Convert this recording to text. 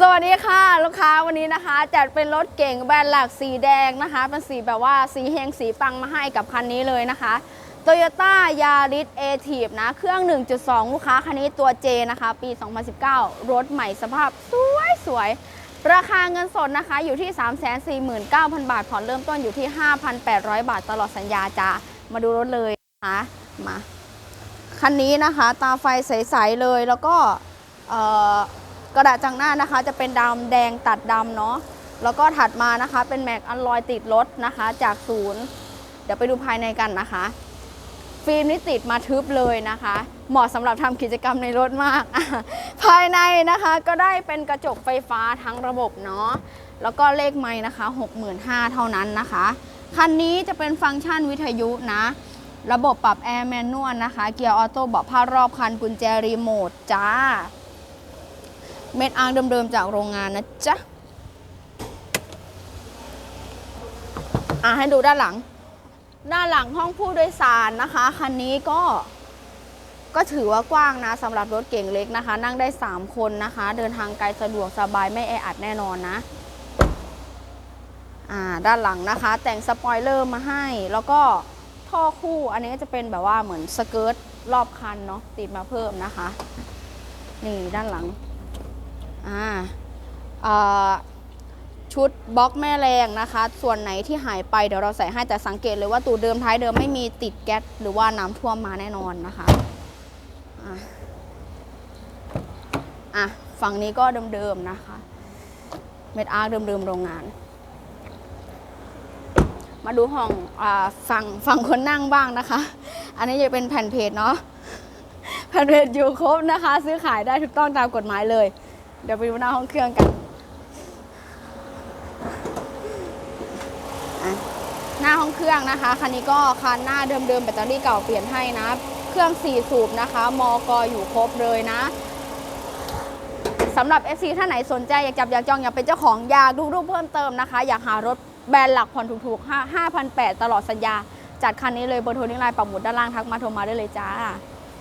สวัสดีค่ะลูกค้าวันนี้นะคะจัดเป็นรถเก่งแบรนด์หลักสีแดงนะคะ เป็นสีแบบว่าสีเฮงสีปังมาให้กับคันนี้เลยนะคะ Toyota Yaris a t i v นะ เครื่อง 1.2 ลูกค้าคันนี้ตัว J นะคะ ปี 2019 รถใหม่สภาพสวยสวย ราคาเงินสดนะคะอยู่ที่ 349,000 บาท ผ่อนเริ่มต้นอยู่ที่ 5,800 บาทตลอดสัญญาจ้ามาดูรถเลยนะคะมาคันนี้นะคะ ตาไฟใส ๆ เลยแล้วก็เอ่อ กระดาษจังหน้านะคะ จะเป็นดำแดงตัดดำเนาะแล้วก็ถัดมานะคะ เป็นแม็กอัลลอยติดรถนะคะ จากศูนย์เดี๋ยวไปดูภายในกันนะคะ ฟิล์มนี่ติดมาทึบเลยนะคะ เหมาะสำหรับทำกิจกรรมในรถมาก ภายในนะคะก็ได้เป็นกระจกไฟฟ้าทั้งระบบเนาะแล้วก็เลขไม้นะคะ 65,000 เท่านั้นนะคะ คันนี้จะเป็นฟังก์ชันวิทยุนะ ระบบปรับแอร์แมนนวลนะคะ เกียร์ออโต้เบาะผ้ารอบคันกุญแจรีโมทจ้า เม็ดอาร์เดิมๆจากโรงงานนะจ๊ะอะให้ดูด้านหลัง ด้านหลังห้องผู้โดยสารนะคะคันนี้ก็ก็ถือว่ากว้างนะสำหรับรถเก่งเล็กนะคะ นั่งได้ 3 คนนะคะ เดินทางไกลสะดวกสบายไม่แออัดแน่นอนนะอ่าด้านหลังนะคะ แต่งสปอยเลอร์มาให้ แล้วก็ท่อคู่อันนี้จะเป็นแบบว่าเหมือนสเกิร์ตรอบคันเนาะติดมาเพิ่มนะคะ นี่ด้านหลัง อ่าชุดบล็อกแม่แรงนะคะ ส่วนไหนที่หายไปเดี๋ยวเราใส่ให้แต่สังเกตเลยว่าตูดเดิมท้ายเดิมไม่มีติดแก๊สหรือว่าน้ำท่วมมาแน่นอนนะคะอะอะฝั่งนี้ก็เดิมๆนะคะ เม็ดอาร์เดิมๆโรงงาน มาดูห้องอฝั่งฝั่งคนนั่งบ้างนะคะ อันนี้จะเป็นแผ่นเพจเนาะแผ่นเพจอยู่ครบนะคะ ซื้อขายได้ถูกต้องตามกฎหมายเลย เดี๋ยวไปดูหน้าห้องเครื่องกัน หน้าห้องเครื่องนะคะ คันนี้ก็คันหน้าเดิมๆแบตเตอรี่เก่าเปลี่ยนให้นะ เครื่อง 4 สูบนะคะมอกอยู่ครบเลยนะสำหรับ FC ท่านไหนสนใจอยากจับอยากจองอยากเป็นเจ้าของอยากดูรูปเพิ่มเติมนะคะ อยากหารถแบรนด์หลักผ่อนถูกๆ5 5,800ตลอดสัญญา จัดคันนี้เลยเบอร์โทรนิ้งไลน์ปักหมุดด้านล่างทักมาโทรมาได้เลยจ้า